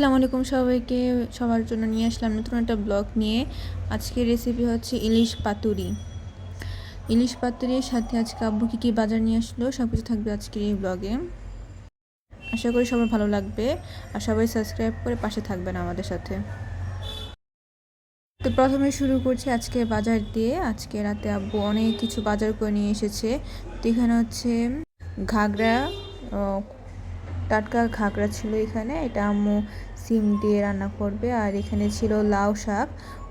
আসসালামু আলাইকুম সবাইকে। সবার জন্য নিয়ে আসলাম নতুন একটা ব্লগ নিয়ে। আজকের রেসিপি হচ্ছে ইলিশ পাতুরি। ইলিশ পাতুরির সাথে আজকে আব্বু কী কী বাজার নিয়ে আসলো সব কিছু থাকবে আজকের এই ব্লগে। আশা করি সবার ভালো লাগবে আর সবাই সাবস্ক্রাইব করে পাশে থাকবেন আমাদের সাথে। তো প্রথমে শুরু করছি আজকে বাজার দিয়ে। আজকে রাতে আব্বু অনেক কিছু বাজার করে নিয়ে এসেছে। তো এখানে হচ্ছে ঘাগরা টাটকা ঘাগরা ছিল এখানে। এটা আম্মু সিম দিয়ে রান্না করবে। আর এখানে ছিল লাউ শাক।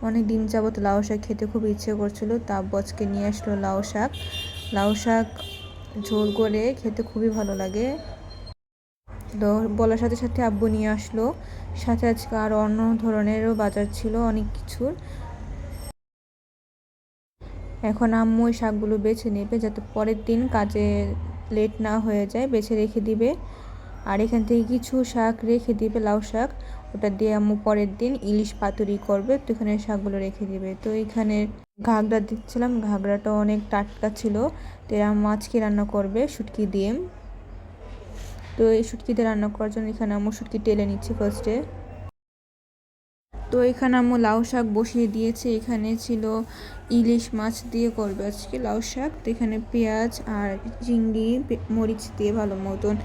অনেক দিন যাবত লাউ শাক খেতে খুব ইচ্ছে করছিল। তা বচকে নিয়ে আসলো লাউ শাক। লাউ শাক ঝোল করে খেতে খুবই ভালো লাগে। তো বলার সাথে সাথে আব্বু নিয়ে আসলো। সাথে আজকে আর অন্য ধরনেরও বাজার ছিল অনেক কিছুর। এখন আম্মু ওই শাকগুলো বেছে নেবে যাতে পরের দিন কাজে লেট না হয়ে যায়। বেছে রেখে দিবে। আর এখান থেকে কিছু শাক রেখে দিবে, লাউ শাক। ওটা দিয়ে আম্মু পরের দিন ইলিশ পাতুরি করবে, তো এখানে শাকগুলো রেখে দিবে। তো এখানে ঘাগড়া দিচ্ছিলাম ঘাগড়াটা অনেক টাটকা ছিল। তো এরা মাছকে রান্না করবে শুটকি দিয়ে। তো এই শুটকি দিয়ে রান্না করার জন্য এখানে আম্মু শুটকি টেলে নিচ্ছি ফার্স্টে তো এখানে আম্মু লাউ শাক বসিয়ে দিয়েছে। এখানে ছিল ইলিশ মাছ দিয়ে করবে আজকে লাউ শাক। তো এখানে পেঁয়াজ আর চিংড়ি মরিচ দিয়ে ভালো মতন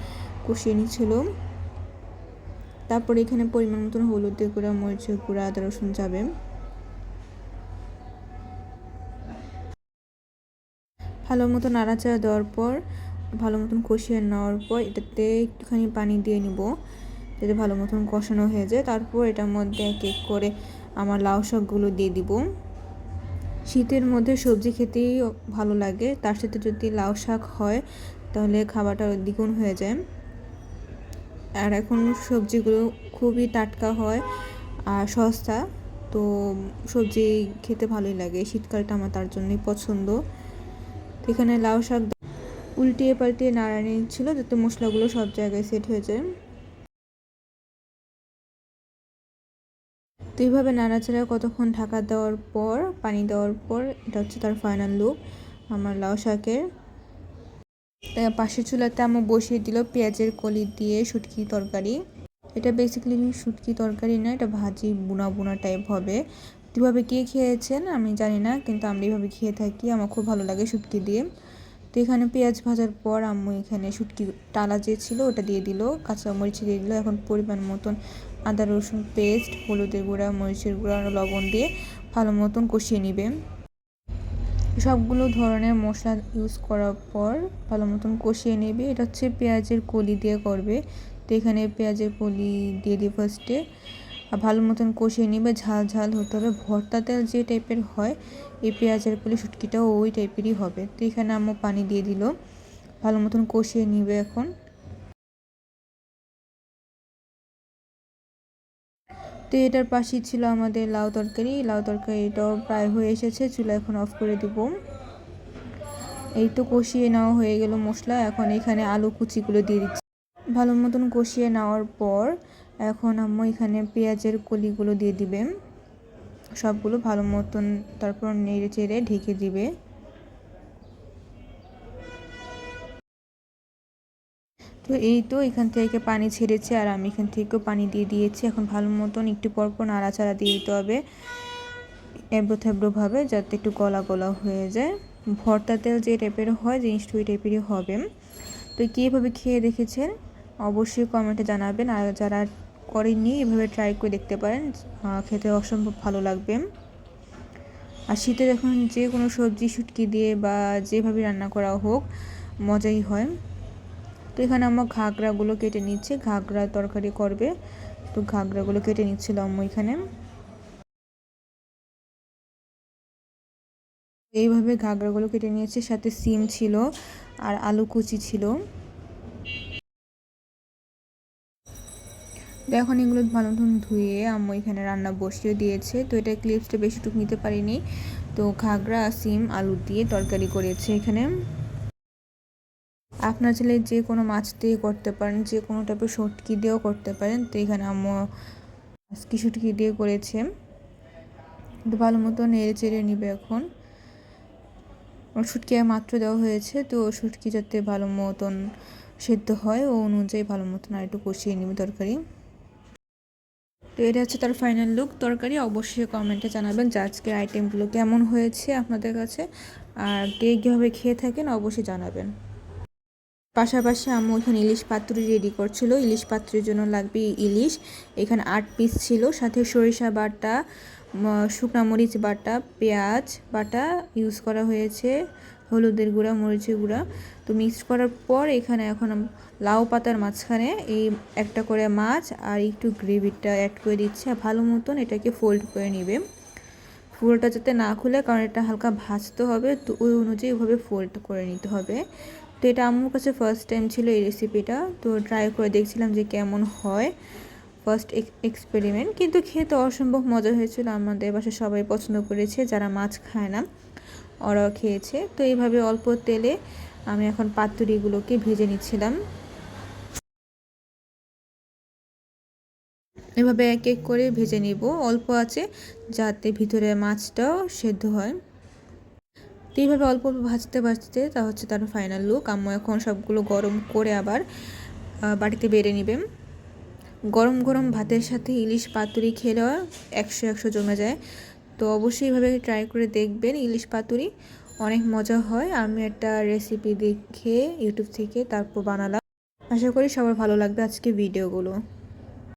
কষিয়ে নিচ্ছিল তারপরে এখানে পরিমাণ মতন হলুদের গুঁড়া, মরিচের গুঁড়া, আদা, রসুন যাবে। ভালো মতো নাড়াচাড়া দেওয়ার পর, ভালো মতন কষিয়ে নেওয়ার পর, এটাতে একটুখানি পানি দিয়ে নিব, যাতে ভালো মতন কষানো হয়ে যায়। তারপর এটার মধ্যে এক এক করে আমার লাউ শাকগুলো দিয়ে দিব। শীতের মধ্যে সবজি খেতেই ভালো লাগে। তার সাথে যদি লাউ শাক হয়, তাহলে খাবারটা দ্বিগুণ হয়ে যায়। আর এখন সবজিগুলো খুবই টাটকা হয় আর সস্তা, তো সবজি খেতে ভালোই লাগে। শীতকালটা আমার তার জন্যই পছন্দ। এখানে লাউ শাক উল্টিয়ে পাল্টিয়ে নাড়ানি ছিল, যাতে মশলাগুলো সব জায়গায় সেট হয়ে যায়। তো এইভাবে নাড়াচাড়া কতক্ষণ ঢাকা দেওয়ার পর, পানি দেওয়ার পর, এটা হচ্ছে তার ফাইনাল লুক আমার লাউ শাকের। পাশের চুলাতে আমি বসিয়ে দিল পেঁয়াজের কলি দিয়ে শুটকি তরকারি। এটা বেসিক্যালি শুটকি তরকারি না, এটা ভাজি বুনা বুনা টাইপ হবে। কীভাবে কে খেয়েছেন আমি জানি না, কিন্তু আমরা এইভাবে খেয়ে থাকি, আমার খুব ভালো লাগে শুটকি দিয়ে। তো এখানে পেঁয়াজ ভাজার পর আম্মু এখানে শুটকি টালা যে ছিল ওটা দিয়ে দিল, কাঁচা মরিচ দিয়ে দিল। এখন পরিমাণ মতন আদা রসুন পেস্ট হলুদের গুঁড়া, মরিচের গুঁড়া লবণ দিয়ে ভালো মতন কষিয়ে নিবে। সবগুলো ধরনের মশলা ইউজ করার পর ভালো মতন কষিয়ে নেবে। এটা হচ্ছে পেঁয়াজের কলি দিয়ে করবে। তো এখানে পেঁয়াজের কলি দিয়ে দিই ফার্স্টে আর ভালো মতন কষিয়ে নেবে। ঝাল ঝাল হতে হবে। ভর্তা তেল যে টাইপের হয়, এই পেঁয়াজের কলি শুটকিটাও ওই টাইপেরই হবে। তো এখানে আম্মু পানি দিয়ে দিল। ভালো মতন কষিয়ে নিবে এখন। তো এটার পাশেই ছিল আমাদের লাউ তরকারি। লাউ তরকারি এটাও প্রায় হয়ে এসেছে, চুলা এখন অফ করে দিব। এই তো কষিয়ে নেওয়া হয়ে গেল মশলা। এখন এখানে আলু কুচিগুলো দিয়ে দিচ্ছি। ভালো মতন কষিয়ে নেওয়ার পর এখন আম্মু এখানে পেঁয়াজের কলিগুলো দিয়ে দিবে। সবগুলো ভালো মতন তারপর নেড়ে চেড়ে ঢেকে দিবে। তো এই তো এখান থেকে পানি ছেড়েছে আর আমি এখান থেকেও পানি দিয়ে দিয়েছি। এখন ভালো মতন একটু পরপর নাড়াচাড়া দিয়ে দিতে হবে এবড়ো থেবড়োভাবে যাতে একটু গলা গলা হয়ে যায়। ভর্তা তেল যে টাইপের হয় জিনিসটা ওই টাইপেরই হবে। তো কীভাবে খেয়ে দেখেছেন? অবশ্যই কমেন্টে জানাবেন আর যারা করেননি এভাবে ট্রাই করে দেখতে পারেন। খেতে অসম্ভব ভালো লাগবে। আর শীতে যখন যে কোনো সবজি শুটকি দিয়ে বা যেভাবে রান্না করা হোক, মজাই হয়। তো এখানে আমার ঘাগরাগুলো কেটে নিচ্ছে। ঘাগরা তরকারি করবে। তো ঘাগরাগুলো কেটে নিচ্ছিল আম্মু এখানে। এইভাবে ঘাগরাগুলো কেটে নিয়েছে। সাথে সিম ছিল আর আলু কুচি ছিল। এখন এগুলো ভালো মতন ধুয়ে আম্মু এখানে রান্না বসিয়ে দিয়েছে। তো এটা ক্লিপসটা বেশিটুকু নিতে পারিনি। তো ঘাগরা, সিম, আলু দিয়ে তরকারি করেছে এখানে। আপনার ছেলে যে কোনো মাছ দিয়ে করতে পারেন, যে কোনো টাইপের সটকি দিয়েও করতে পারেন। তো এখানে আম্মু আজকে শুটকি দিয়ে করেছে। তো ভালো মতো নেড়ে চেড়ে নিবে এখন। শুটকি মাত্র দেওয়া হয়েছে, তো শুটকি যাতে ভালো মতন সেদ্ধ হয়, ও অনুযায়ী ভালো মতন আর একটু কষিয়ে নিবে তরকারি। তো এটা হচ্ছে তার ফাইনাল লুক তরকারি অবশ্যই কমেন্টে জানাবেন যে আজকের আইটেমগুলো কেমন হয়েছে আপনাদের কাছে। আর কে কীভাবে খেয়ে থাকেন অবশ্যই জানাবেন। পাশাপাশি আম্মু এখানে ইলিশ পাতুরি রেডি করছিল। ইলিশ পাতুরির জন্য লাগবে ইলিশ। এখানে আট পিস ছিল। সাথে সরিষা বাটা শুকনা মরিচ বাটা, পেঁয়াজ বাটা ইউজ করা হয়েছে। হলুদের গুঁড়া, মরিচের গুঁড়া। তো মিক্স করার পর এখানে এখন লাউ পাতার মাঝখানে এই একটা করে মাছ আর একটু গ্রেভিটা অ্যাড করে দিচ্ছে। ভালো মতন এটাকে ফোল্ড করে নেবে। ফুলটা যাতে না খুলে, কারণ এটা হালকা ভাজতে হবে। তো ওই অনুযায়ী ওইভাবে ফোল্ড করে নিতে হবে। তো এটা আম্মুর কাছে ফার্স্ট টাইম ছিল এই রেসিপিটা তো ট্রাই করে দেখছিলাম যে কেমন হয়। ফার্স্ট এক্সপেরিমেন্ট কিন্তু খেতে অসম্ভব মজা হয়েছিল। আমাদের বাসায় সবাই পছন্দ করেছে, যারা মাছ খায় না, ওরাও খেয়েছে। তো এইভাবে অল্প তেলে আমি এখন পাতুরিগুলোকে ভেজে নিচ্ছিলাম। এভাবে এক এক করে ভেজে নিব। অল্প আছে যাতে ভিতরে মাছটাও সেদ্ধ হয়। তো এইভাবে অল্প অল্প ভাজতে ভাজতে তা হচ্ছে তার ফাইনাল লুক আম্মু এখন সবগুলো গরম করে আবার বাটিতে বেড়ে নেবেন গরম গরম ভাতের সাথে ইলিশ পাতুরি খেলে একশো একশো জমে যায়। তো অবশ্যই এভাবে ট্রাই করে দেখবেন ইলিশ পাতুরি। অনেক মজা হয়। আমি একটা রেসিপি দেখে ইউটিউব থেকে তারপর বানালাম। আশা করি সবার ভালো লাগবে আজকে ভিডিওগুলো